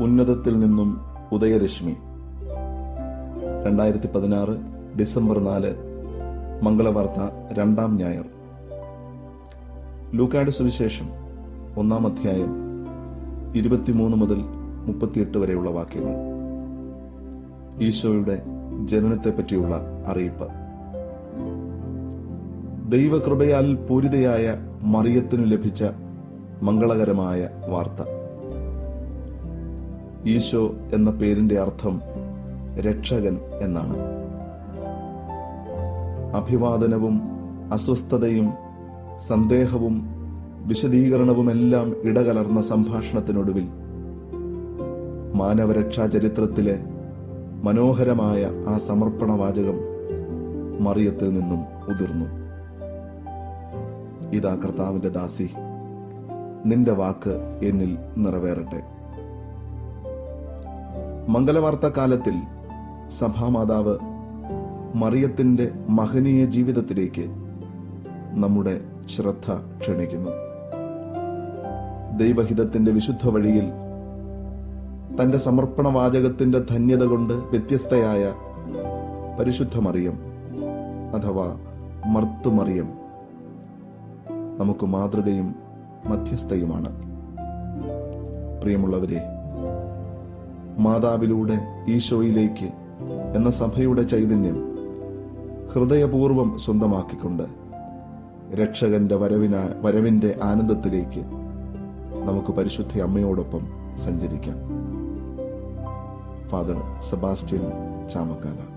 ഉന്നതത്തിൽ നിന്നും ഉദയരശ്മി. രണ്ടായിരത്തി പതിനാറ് ഡിസംബർ നാല് മംഗളവാർത്ത രണ്ടാം ഞായർ. ലൂക്കാട് സുവിശേഷം ഒന്നാം അധ്യായം ഇരുപത്തിമൂന്ന് മുതൽ മുപ്പത്തിയെട്ട് വരെയുള്ള വാക്യങ്ങൾ. ഈശോയുടെ ജനനത്തെ പറ്റിയുള്ള അറിയിപ്പ്. ദൈവകൃപയാൽ പൂരിതയായ മറിയത്തിനു ലഭിച്ച മംഗളകരമായ വാർത്ത. ഈശോ എന്ന പേരിന്റെ അർത്ഥം രക്ഷകൻ എന്നാണ്. അഭിവാദനവും അസ്വസ്ഥതയും സന്ദേഹവും വിശദീകരണവുമെല്ലാം ഇടകലർന്ന സംഭാഷണത്തിനൊടുവിൽ മാനവരക്ഷാ ചരിത്രത്തിലെ മനോഹരമായ ആ സമർപ്പണ വാചകം മറിയത്തിൽ നിന്നും ഉതിർന്നു. ഇതാ കർത്താവിന്റെ ദാസി നിന്റെ വാക്ക് എന്നിൽ നിറവേറട്ടെ. മംഗലവാർത്ത കാലത്തിൽ സഭാമാതാവ് മറിയത്തിന്റെ മഹനീയ ജീവിതത്തിലേക്ക് നമ്മുടെ ശ്രദ്ധ ക്ഷണിക്കുന്നു. ദൈവഹിതത്തിന്റെ വിശുദ്ധ വഴിയിൽ തന്റെ സമർപ്പണ വാചകത്തിന്റെ ധന്യത കൊണ്ട് വ്യത്യസ്തയായ പരിശുദ്ധ മറിയം അഥവാ മർത്തു മറിയം നമുക്ക് മാതൃകയും മധ്യസ്ഥയുമാണ്. പ്രിയമുള്ളവരെ മാതാവിലൂടെ ഈശോയിലേക്ക് എന്ന സഭയുടെ ചൈതന്യം ഹൃദയപൂർവം സ്വന്തമാക്കിക്കൊണ്ട് രക്ഷകന്റെ വരവിന വരവിന്റെ ആനന്ദത്തിലേക്ക് നമുക്ക് പരിശുദ്ധ അമ്മയോടൊപ്പം സഞ്ചരിക്കാം. Father Sebastian Chamakkala.